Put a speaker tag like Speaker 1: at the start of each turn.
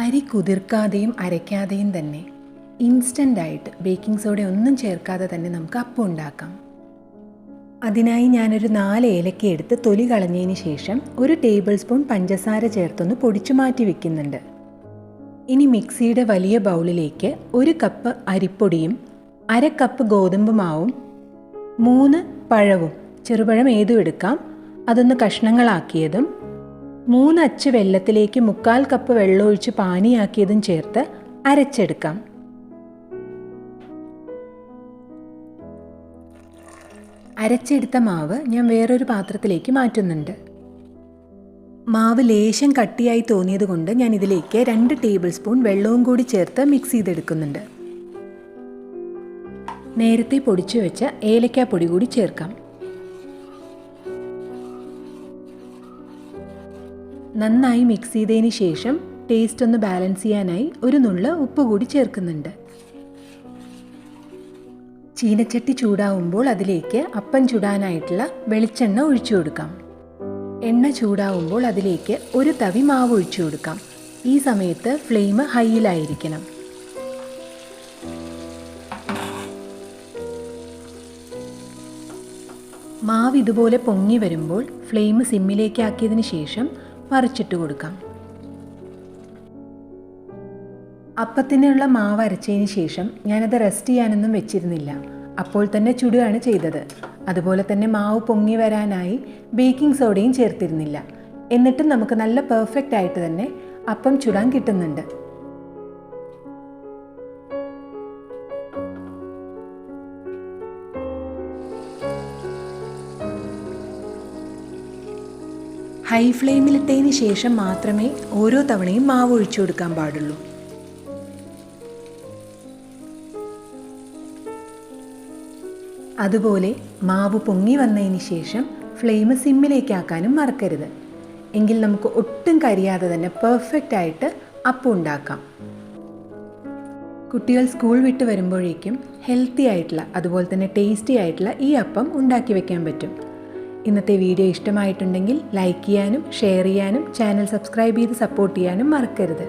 Speaker 1: അരി കുതിർക്കാതെയും അരയ്ക്കാതെയും തന്നെ ഇൻസ്റ്റന്റായിട്ട് baking soda ഒന്നും ചേർക്കാതെ തന്നെ നമുക്ക് അപ്പം ഉണ്ടാക്കാം. അതിനായി ഞാനൊരു നാല് ഏലക്ക എടുത്ത് തൊലി കളഞ്ഞതിന് ശേഷം ഒരു ടേബിൾ സ്പൂൺ പഞ്ചസാര ചേർത്തൊന്ന് പൊടിച്ചു മാറ്റി വെക്കുന്നുണ്ട്. ഇനി മിക്സിയുടെ വലിയ ബൗളിലേക്ക് ഒരു കപ്പ് അരിപ്പൊടിയും അര കപ്പ് ഗോതമ്പ് മാവും മൂന്ന് പഴവും ചെറുപഴം ഏതും എടുക്കാം. അതൊന്ന് കഷ്ണങ്ങളാക്കിയതും മൂന്ന് അച്ച് വെള്ളത്തിലേക്ക് മുക്കാൽ കപ്പ് വെള്ളമൊഴിച്ച് പാനിയാക്കിയതും ചേർത്ത് അരച്ചെടുക്കാം. അരച്ചെടുത്ത മാവ് ഞാൻ വേറൊരു പാത്രത്തിലേക്ക് മാറ്റുന്നുണ്ട്. മാവ് ലേശം കട്ടിയായി തോന്നിയത് കൊണ്ട് ഞാൻ ഇതിലേക്ക് രണ്ട് ടേബിൾ സ്പൂൺ വെള്ളവും കൂടി ചേർത്ത് മിക്സ് ചെയ്തെടുക്കുന്നുണ്ട്. നേരത്തെ പൊടിച്ചു വെച്ച ഏലക്കാപ്പൊടി കൂടി ചേർക്കാം. നന്നായി മിക്സ് ചെയ്തതിന് ശേഷം ടേസ്റ്റ് ഒന്ന് ബാലൻസ് ചെയ്യാനായി ഒരു നുള്ള ഉപ്പ് കൂടി ചേർക്കുന്നുണ്ട്. ചീനച്ചട്ടി ചൂടാവുമ്പോൾ അതിലേക്ക് അപ്പം ചുടാനായിട്ടുള്ള വെളിച്ചെണ്ണ ഒഴിച്ചു കൊടുക്കാം. എണ്ണ ചൂടാവുമ്പോൾ അതിലേക്ക് ഒരു തവി മാവ് ഒഴിച്ചു കൊടുക്കാം. ഈ സമയത്ത് ഫ്ലെയിം ഹൈയിലായിരിക്കണം മാവ് ഇതുപോലെ പൊങ്ങി വരുമ്പോൾ ഫ്ലെയിം സിമ്മിലേക്കാക്കിയതിന് ശേഷം മറിച്ചിട്ട് കൊടുക്കാം. അപ്പത്തിനുള്ള മാവ് അരച്ചതിന് ശേഷം ഞാനത് റെസ്റ്റ് ചെയ്യാനൊന്നും വെച്ചിരുന്നില്ല. അപ്പോൾ തന്നെ ചുടുകയാണ് ചെയ്തത്. അതുപോലെ തന്നെ മാവ് പൊങ്ങി വരാനായി ബേക്കിംഗ് സോഡയും ചേർത്തിരുന്നില്ല. എന്നിട്ടും നമുക്ക് നല്ല പെർഫെക്റ്റ് ആയിട്ട് തന്നെ അപ്പം ചുടാൻ കിട്ടുന്നുണ്ട്. ഹൈ ഫ്ലെയിമിലിട്ടതിന് ശേഷം മാത്രമേ ഓരോ തവണയും മാവ് ഒഴിച്ചു കൊടുക്കാൻ പാടുള്ളൂ. അതുപോലെ മാവ് പൊങ്ങി വന്നതിന് ശേഷം ഫ്ലെയിം സിമ്മിലേക്കാക്കാനും മറക്കരുത്. എങ്കിൽ നമുക്ക് ഒട്ടും കരിയാതെ തന്നെ പെർഫെക്റ്റ് ആയിട്ട് അപ്പം ഉണ്ടാക്കാം. കുട്ടികൾ സ്കൂൾ വിട്ട് വരുമ്പോഴേക്കും ഹെൽത്തി ആയിട്ടുള്ള അതുപോലെ തന്നെ ടേസ്റ്റി ആയിട്ടുള്ള ഈ അപ്പം ഉണ്ടാക്കി വെക്കാൻ പറ്റും. ഇന്നത്തെ വീഡിയോ ഇഷ്ടമായിട്ടുണ്ടെങ്കിൽ ലൈക്ക് ചെയ്യാനും ഷെയർ ചെയ്യാനും ചാനൽ സബ്സ്ക്രൈബ് ചെയ്ത് സപ്പോർട്ട് ചെയ്യാനും മറക്കരുത്.